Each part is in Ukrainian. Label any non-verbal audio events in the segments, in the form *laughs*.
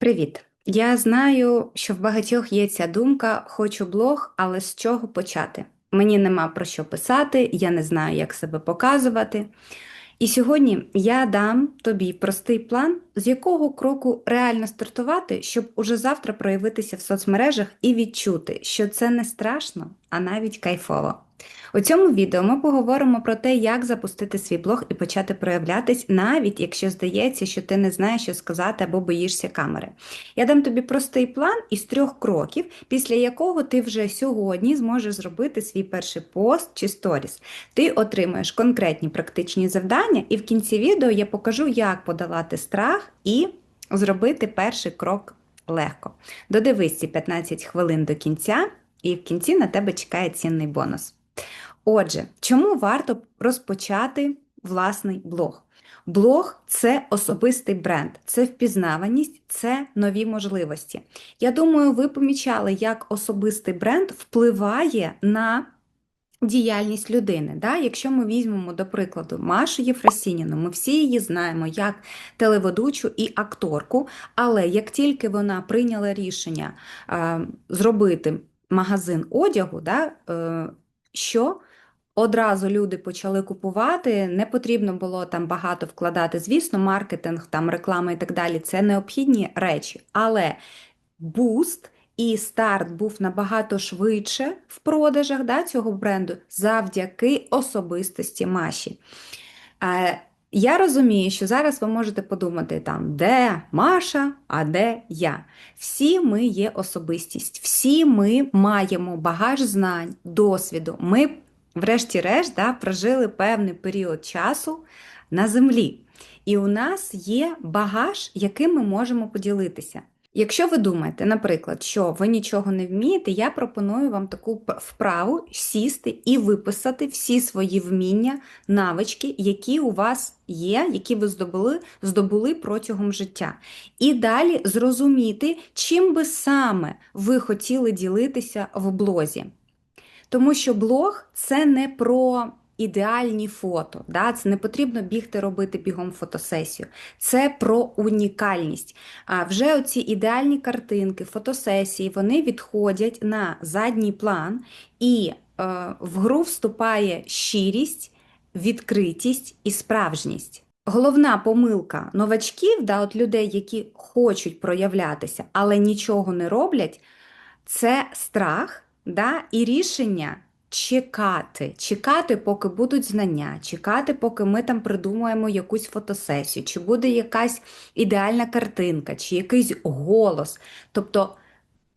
Привіт! Я знаю, що в багатьох є ця думка, хочу блог, але з чого почати? Мені нема про що писати, я не знаю, як себе показувати. І сьогодні я дам тобі простий план, з якого кроку реально стартувати, щоб уже завтра проявитися в соцмережах і відчути, що це не страшно, а навіть кайфово. У цьому відео ми поговоримо про те, як запустити свій блог і почати проявлятись, навіть якщо здається, що ти не знаєш, що сказати або боїшся камери. Я дам тобі простий план із трьох кроків, після якого ти вже сьогодні зможеш зробити свій перший пост чи сторіс. Ти отримаєш конкретні практичні завдання, і в кінці відео я покажу, як подолати страх і зробити перший крок легко. Додивись ці 15 хвилин до кінця, і в кінці на тебе чекає цінний бонус. Отже, чому варто розпочати власний блог? Блог це особистий бренд, це впізнаваність, це нові можливості. Я думаю, ви помічали, як особистий бренд впливає на діяльність людини. Да? Якщо ми візьмемо, до прикладу, Машу Єфросініну, ми всі її знаємо як телеведучу і акторку, але як тільки вона прийняла рішення е, зробити магазин одягу, да, е, що Одразу люди почали купувати, не потрібно було там багато вкладати. Звісно, маркетинг, там реклама і так далі це необхідні речі, але буст і старт був набагато швидше в продажах да, цього бренду завдяки особистості Маші. Я розумію, що зараз ви можете подумати, там, де Маша, а де я. Всі ми є особистість, всі ми маємо багаж знань, досвіду. Ми врешті-решт, да, прожили певний період часу на землі. І у нас є багаж, яким ми можемо поділитися. Якщо ви думаєте, наприклад, що ви нічого не вмієте, я пропоную вам таку вправу сісти і виписати всі свої вміння, навички, які у вас є, які ви здобули, здобули протягом життя. І далі зрозуміти, чим би саме ви хотіли ділитися в блозі. Тому що блог це не про ідеальні фото. Да? Це не потрібно бігти робити бігом фотосесію. Це про унікальність. А вже оці ідеальні картинки, фотосесії, вони відходять на задній план, і е, в гру вступає щирість, відкритість і справжність. Головна помилка новачків, да, от людей, які хочуть проявлятися, але нічого не роблять, це страх. Да? І рішення чекати, чекати, поки будуть знання, чекати, поки ми там придумаємо якусь фотосесію, чи буде якась ідеальна картинка, чи якийсь голос. Тобто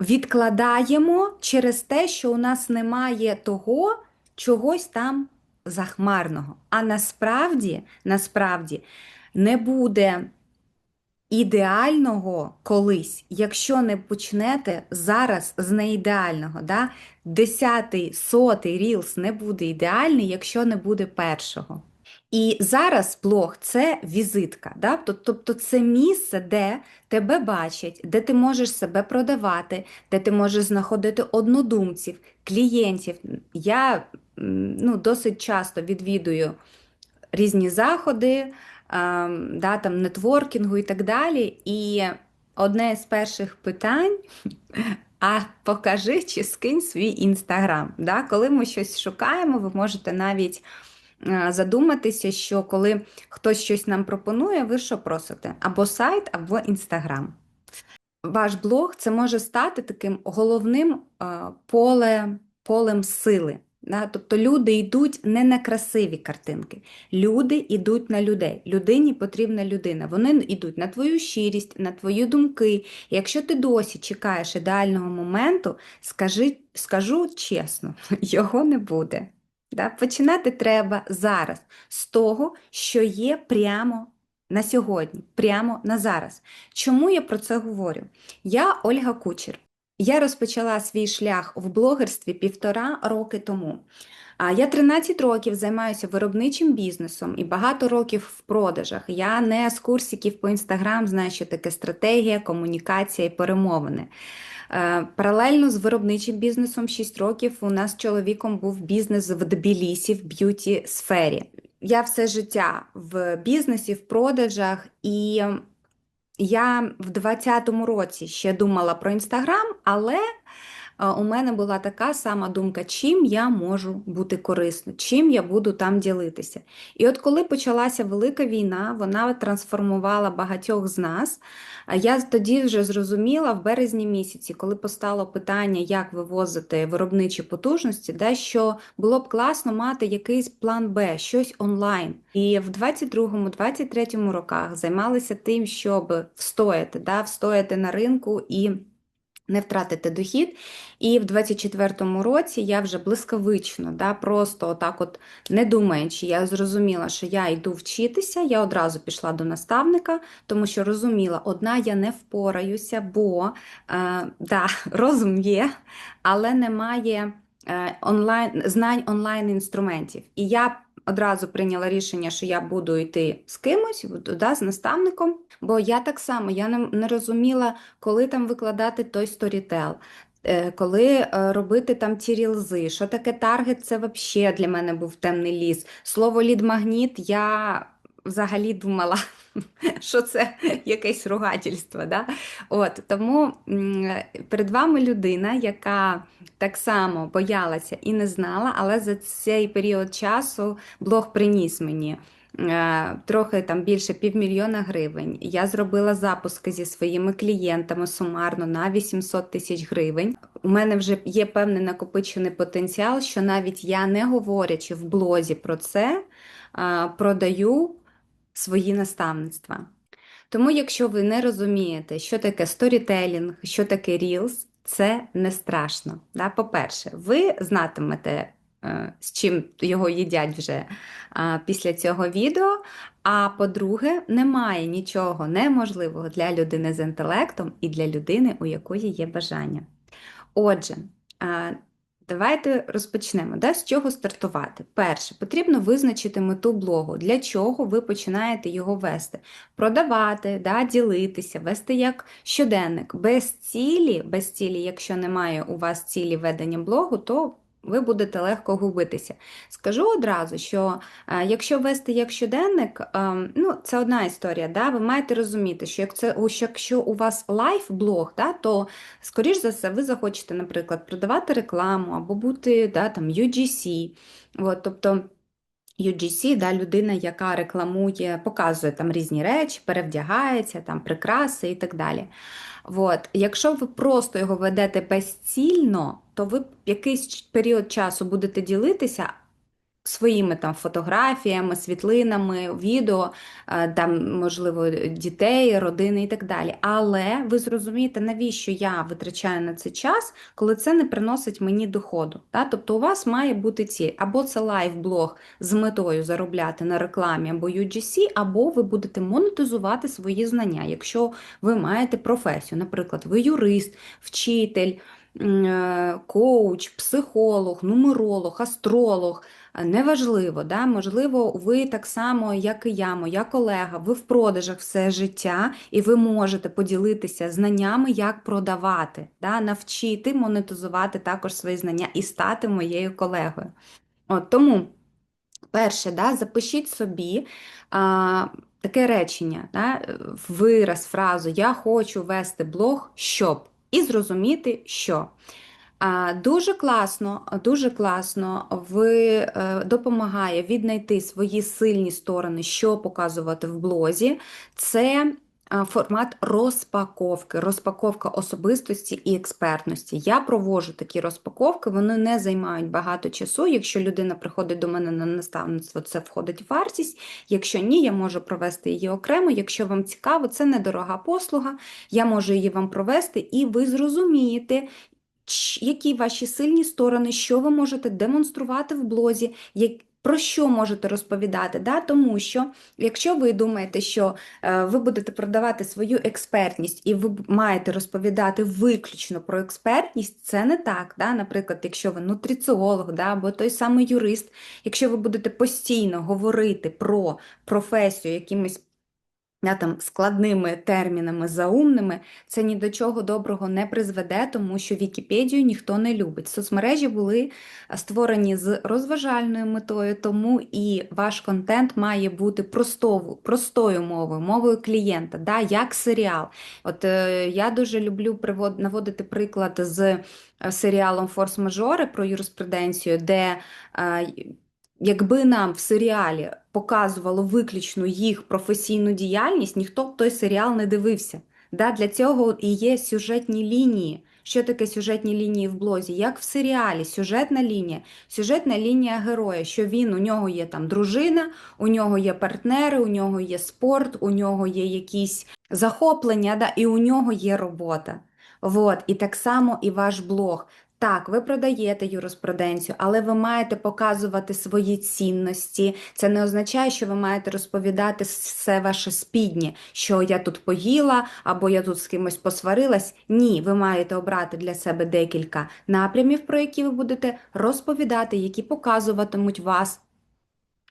відкладаємо через те, що у нас немає того чогось там захмарного. А насправді, насправді не буде ідеального колись, якщо не почнете зараз з неідеального. Да? Десятий, сотий рілс не буде ідеальний, якщо не буде першого. І зараз блог це візитка, да? тобто це місце, де тебе бачать, де ти можеш себе продавати, де ти можеш знаходити однодумців, клієнтів. Я ну, досить часто відвідую різні заходи да, там, нетворкінгу і так далі. І одне з перших питань. А покажи чи скинь свій інстаграм. Да? Коли ми щось шукаємо, ви можете навіть задуматися, що коли хтось щось нам пропонує, ви що просите? Або сайт, або інстаграм. Ваш блог це може стати таким головним поле, полем сили. Да? Тобто люди йдуть не на красиві картинки, люди йдуть на людей. Людині потрібна людина. Вони йдуть на твою щирість, на твої думки. якщо ти досі чекаєш ідеального моменту, скажи, скажу чесно, *laughs* його не буде. Да? Починати треба зараз з того, що є прямо на сьогодні, прямо на зараз. Чому я про це говорю? Я Ольга Кучер. Я розпочала свій шлях в блогерстві півтора роки тому. Я 13 років займаюся виробничим бізнесом і багато років в продажах. Я не з курсиків по інстаграм знаю, що таке стратегія, комунікація і перемовини. Е, паралельно з виробничим бізнесом 6 років у нас з чоловіком був бізнес в Тбілісі, в б'юті сфері. Я все життя в бізнесі, в продажах і я в 20-му році ще думала про Інстаграм, але у мене була така сама думка, чим я можу бути корисно, чим я буду там ділитися. І от коли почалася велика війна, вона трансформувала багатьох з нас. Я тоді вже зрозуміла в березні місяці, коли постало питання, як вивозити виробничі потужності, да, що було б класно мати якийсь план Б, щось онлайн. І в 22-23 роках займалися тим, щоб встояти, да, встояти на ринку і не втратити дохід. І в 24-му році я вже блискавично, да, просто отак от не думаючи, я зрозуміла, що я йду вчитися, я одразу пішла до наставника, тому що розуміла, одна я не впораюся, бо е, да, *laughs* розум є, але немає е, онлайн, знань онлайн-інструментів. І я одразу прийняла рішення, що я буду йти з кимось, да, з наставником, бо я так само я не, не розуміла, коли там викладати той сторітел. е, Коли е, робити там ті рілзи, що таке таргет, це взагалі для мене був темний ліс. Слово лід-магніт я взагалі думала, *laughs* що це якесь ругательство. Да? От, тому перед вами людина, яка так само боялася і не знала, але за цей період часу блог приніс мені. е, Трохи там більше півмільйона гривень. Я зробила запуски зі своїми клієнтами сумарно на 800 тисяч гривень. У мене вже є певний накопичений потенціал, що навіть я не говорячи в блозі про це, е, продаю свої наставництва. Тому, якщо ви не розумієте, що таке сторітелінг, що таке Reels, це не страшно. Да? По-перше, ви знатимете, е, з чим його їдять вже після цього відео. А по-друге, немає нічого неможливого для людини з інтелектом і для людини, у якої є бажання. Отже, Давайте розпочнемо. Да? З чого стартувати? Перше, потрібно визначити мету блогу, для чого ви починаєте його вести. Продавати, да? ділитися, вести як щоденник. Без цілі, без цілі, якщо немає у вас цілі ведення блогу, то ви будете легко губитися. Скажу одразу, що е, якщо вести як щоденник, е, ну, це одна історія, да? ви маєте розуміти, що як це, якщо у вас лайф-блог, да, то, скоріш за все, ви захочете, наприклад, продавати рекламу або бути да, там, UGC. От, тобто, UGC, да, людина, яка рекламує, показує там різні речі, перевдягається, там прикраси і так далі. От. Якщо ви просто його ведете безцільно, то ви якийсь період часу будете ділитися своїми там фотографіями, світлинами, відео, е, там, можливо, дітей, родини і так далі. Але ви зрозумієте, навіщо я витрачаю на це час, коли це не приносить мені доходу. Да? Тобто у вас має бути ціль, або це лайв-блог з метою заробляти на рекламі або UGC, або ви будете монетизувати свої знання, якщо ви маєте професію, наприклад, ви юрист, вчитель. Е, коуч, психолог, нумеролог, астролог, неважливо, да? можливо, ви так само, як і я, моя колега, ви в продажах все життя, і ви можете поділитися знаннями, як продавати, да? навчити монетизувати також свої знання і стати моєю колегою. От Тому, перше, да, запишіть собі. А, Таке речення, да, вираз, фразу Я хочу вести блог, щоб і зрозуміти, що. Дуже класно, дуже класно ви е, допомагає віднайти свої сильні сторони, що показувати в блозі. Це формат розпаковки, розпаковка особистості і експертності. Я проводжу такі розпаковки, вони не займають багато часу. Якщо людина приходить до мене на наставництво, це входить в вартість. Якщо ні, я можу провести її окремо. Якщо вам цікаво, це недорога послуга, я можу її вам провести, і ви зрозумієте, які ваші сильні сторони, що ви можете демонструвати в блозі, про що можете розповідати? Да? Тому що, якщо ви думаєте, що е, ви будете продавати свою експертність і ви маєте розповідати виключно про експертність, це не так. Да? Наприклад, якщо ви нутриціолог да? або той самий юрист, якщо ви будете постійно говорити про професію якимись там, складними термінами, заумними, це ні до чого доброго не призведе, тому що Вікіпедію ніхто не любить. Соцмережі були е, створені з розважальною метою, тому і ваш контент має бути простою, простою мовою, мовою клієнта, да, як серіал. От е, я дуже люблю привод, наводити приклад з е, серіалом Форс-мажори про юриспруденцію, де е, Якби нам в серіалі показувало виключно їх професійну діяльність, ніхто б той серіал не дивився. Да, Для цього і є сюжетні лінії. Що таке сюжетні лінії в блозі? Як в серіалі, сюжетна лінія, сюжетна лінія героя, що він у нього є там дружина, у нього є партнери, у нього є спорт, у нього є якісь захоплення, да, і у нього є робота. Вот. І так само і ваш блог. Так, ви продаєте юриспруденцію, але ви маєте показувати свої цінності. Це не означає, що ви маєте розповідати все ваше спіднє, що я тут поїла або я тут з кимось посварилась. Ні, ви маєте обрати для себе декілька напрямів, про які ви будете розповідати, які показуватимуть вас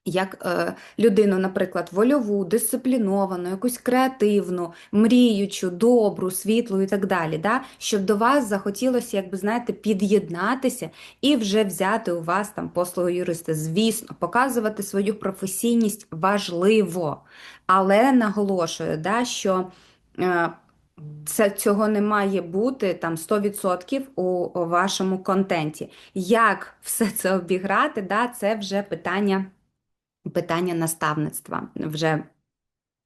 як е, людину, наприклад, вольову, дисципліновану, якусь креативну, мріючу, добру, світлу і так далі, да? щоб до вас захотілося, якби знаєте, під'єднатися і вже взяти у вас там послуги юриста. Звісно, показувати свою професійність важливо, але наголошую, да, що. Е, це цього не має бути там 100% у, у вашому контенті. Як все це обіграти, да, це вже питання питання наставництва. Вже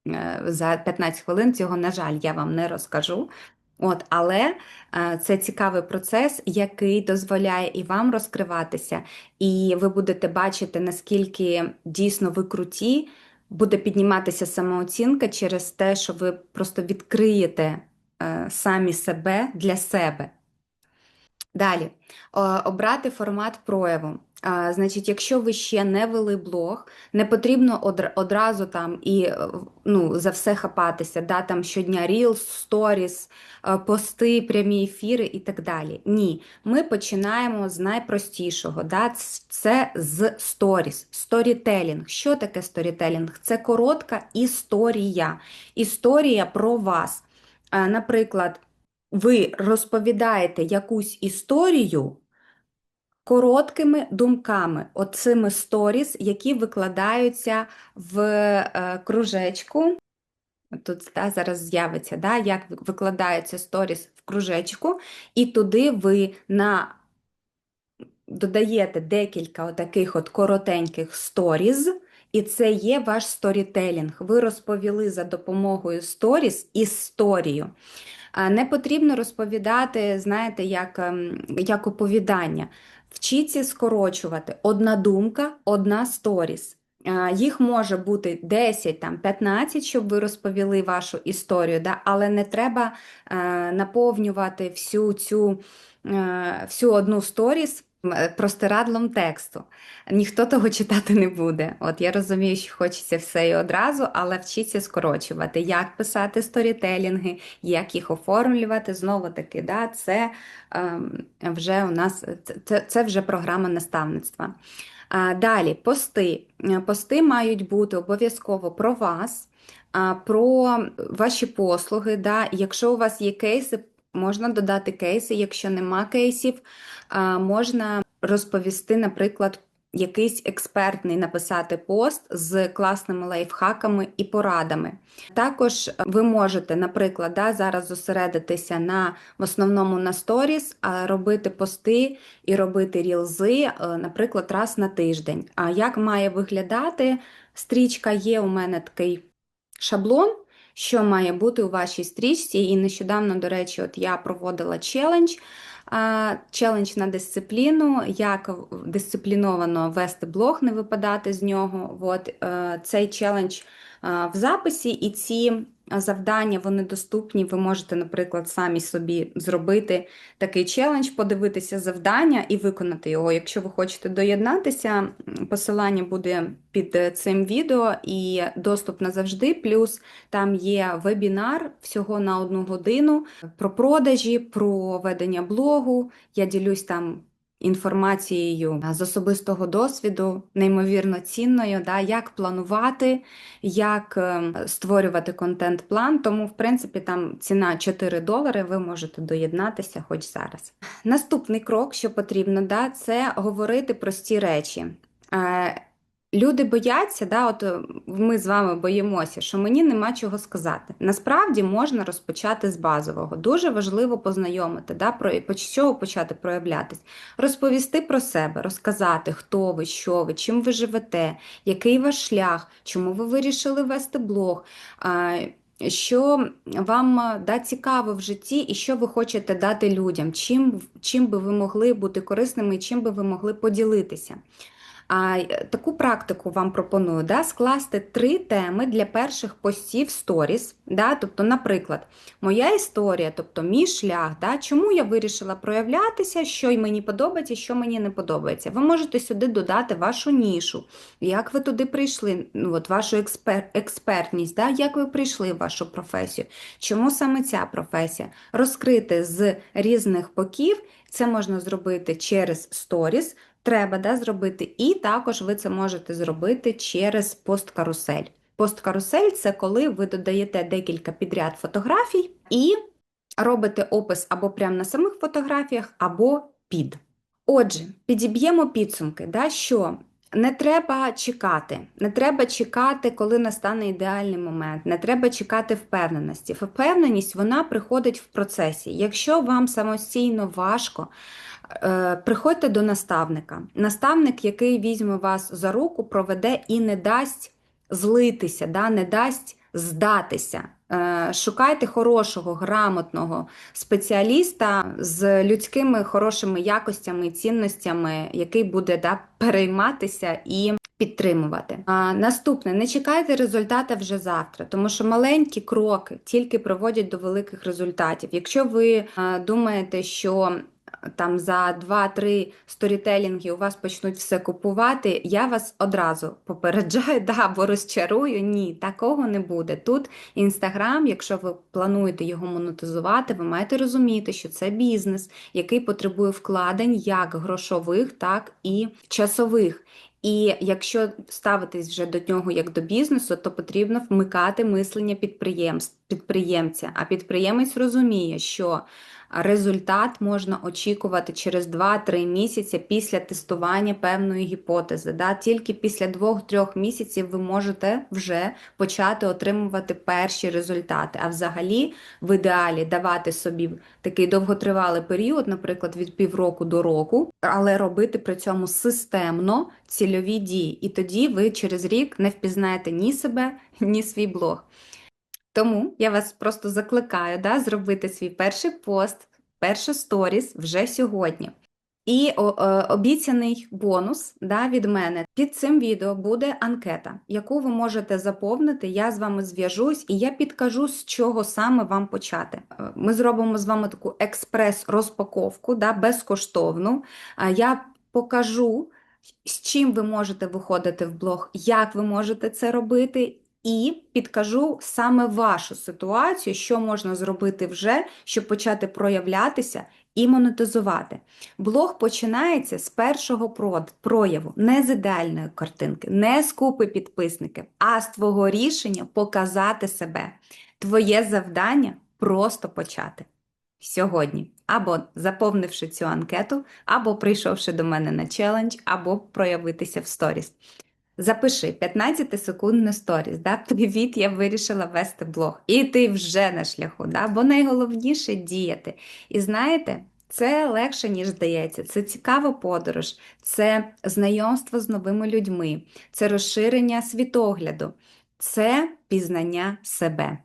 е, за 15 хвилин цього, на жаль, я вам не розкажу. От, Але е, це цікавий процес, який дозволяє і вам розкриватися, і ви будете бачити, наскільки дійсно ви круті, буде підніматися самооцінка через те, що ви просто відкриєте е, самі себе для себе. Далі, обрати формат прояву. Значить, якщо ви ще не вели блог, не потрібно одразу там і е, ну, за все хапатися, да, там щодня Reels, Stories, е, пости, прямі ефіри і так далі. Ні, ми починаємо з найпростішого. Да, Це з Stories, сторітелінг. Що таке сторітелінг? Це коротка історія. Історія про вас. Наприклад, ви розповідаєте якусь історію короткими думками, оцими сторіс, які викладаються в е, кружечку. Тут да, зараз з'явиться, да, як викладаються сторіс в кружечку, і туди ви на додаєте декілька таких от коротеньких сторіз, і це є ваш сторітелінг. Ви розповіли за допомогою сторіс історію. Не потрібно розповідати, знаєте, як, ем, як оповідання. Вчіться скорочувати одна думка, одна сторіс. Їх може бути 10, там, 15, щоб ви розповіли вашу історію, да? але не треба е, наповнювати всю цю е, всю одну сторіс простирадлом тексту. Ніхто того *laughs* читати не буде. От я розумію, що хочеться все і одразу, але вчіться скорочувати, як писати сторітелінги, як їх оформлювати. Знову таки, да, це е, вже у нас це, це вже програма наставництва. А, Далі пости. Пости мають бути обов'язково про вас. Про ваші послуги, Да? якщо у вас є кейси, можна додати кейси, якщо нема кейсів, можна розповісти, наприклад, якийсь експертний написати пост з класними лайфхаками і порадами. Також ви можете, наприклад, да, зараз зосередитися на в основному на сторіс, а робити пости і робити рілзи, е, наприклад, раз на тиждень. А як має виглядати стрічка? Є у мене такий шаблон. Що має бути у вашій стрічці? І нещодавно, до речі, от я проводила челендж челендж на дисципліну, як дисципліновано вести блог, не випадати з нього. От, е, Цей челендж в записі, і ці завдання вони доступні. Ви можете, наприклад, самі собі зробити такий челендж, подивитися завдання і виконати його. Якщо ви хочете доєднатися, посилання буде під цим відео і доступ назавжди. Плюс там є вебінар всього на одну годину про продажі, про ведення блогу. Я ділюсь там інформацією з особистого досвіду, неймовірно цінною, да, як планувати, як ем, створювати контент-план. Тому, в принципі, там ціна 4 долари, ви можете доєднатися хоч зараз. Наступний крок, що потрібно, да, це говорити прості речі. Люди бояться, да, от е, ми з вами боїмося, що мені нема чого сказати. Насправді можна розпочати з базового. Дуже важливо познайомити, да, про з чого почати проявлятись, розповісти про себе, розказати, хто ви, що ви, чим ви живете, який ваш шлях, чому ви вирішили вести блог. Що вам е, да, цікаво в житті і що ви хочете дати людям, чим, чим би ви могли бути корисними і чим би ви могли поділитися. А е, таку практику вам пропоную да, скласти три теми для перших постів сторіс. Да, Тобто, наприклад, моя історія, тобто мій шлях, да, чому я вирішила проявлятися, що мені подобається, що мені не подобається. Ви можете сюди додати вашу нішу, як ви туди прийшли, ну, от вашу експер, експертність, да, як ви прийшли в вашу професію, чому саме ця професія? Розкрити з різних боків. Це можна зробити через сторіс, треба да, зробити, і також ви це можете зробити через посткарусель. Посткарусель це коли ви додаєте декілька підряд фотографій і робите опис або прямо на самих фотографіях, або під. Отже, підіб'ємо підсумки, да, що не треба чекати, не треба чекати, коли настане ідеальний момент, не треба чекати впевненості. Впевненість вона приходить в процесі. Якщо вам самостійно важко, приходьте до наставника. Наставник, який візьме вас за руку, проведе і не дасть злитися, да, не дасть здатися. Е, шукайте хорошого, грамотного спеціаліста з людськими хорошими якостями і цінностями, який буде да, перейматися і підтримувати. А, Наступне, не чекайте результата вже завтра, тому що маленькі кроки тільки приводять до великих результатів. Якщо ви а, думаєте, що там за 2-3 сторітелінги у вас почнуть все купувати, я вас одразу попереджаю, *laughs* да, або розчарую. Ні, такого не буде. Тут інстаграм, якщо ви плануєте його монетизувати, ви маєте розуміти, що це бізнес, який потребує вкладень як грошових, так і часових. І якщо ставитись вже до нього як до бізнесу, то потрібно вмикати мислення підприємця. А підприємець розуміє, що результат можна очікувати через 2-3 місяці після тестування певної гіпотези. Да? Тільки після 2-3 місяців ви можете вже почати отримувати перші результати. А взагалі, в ідеалі давати собі такий довготривалий період, наприклад, від півроку до року, але робити при цьому системно цільові дії. І тоді ви через рік не впізнаєте ні себе, ні свій блог. Тому я вас просто закликаю да, зробити свій перший пост, перший сторіс вже сьогодні. І е, обіцяний бонус да, від мене під цим відео буде анкета, яку ви можете заповнити. Я з вами зв'яжусь і я підкажу, з чого саме вам почати. Е, ми зробимо з вами таку експрес-розпаковку, да, безкоштовну. Я покажу, з чим ви можете виходити в блог, як ви можете це робити і підкажу саме вашу ситуацію, що можна зробити вже, щоб почати проявлятися і монетизувати. Блог починається з першого прояву, не з ідеальної картинки, не з купи підписників, а з твого рішення показати себе. Твоє завдання просто почати. Сьогодні, або заповнивши цю анкету, або прийшовши до мене на челендж, або проявитися в сторіс. Запиши 15 секундне сторіс. Да? *laughs* Привіт, я вирішила вести блог. І ти вже на шляху. Да? Бо найголовніше діяти. І знаєте, це легше, ніж здається. Це цікава подорож, це знайомство з новими людьми, це розширення світогляду, це пізнання себе.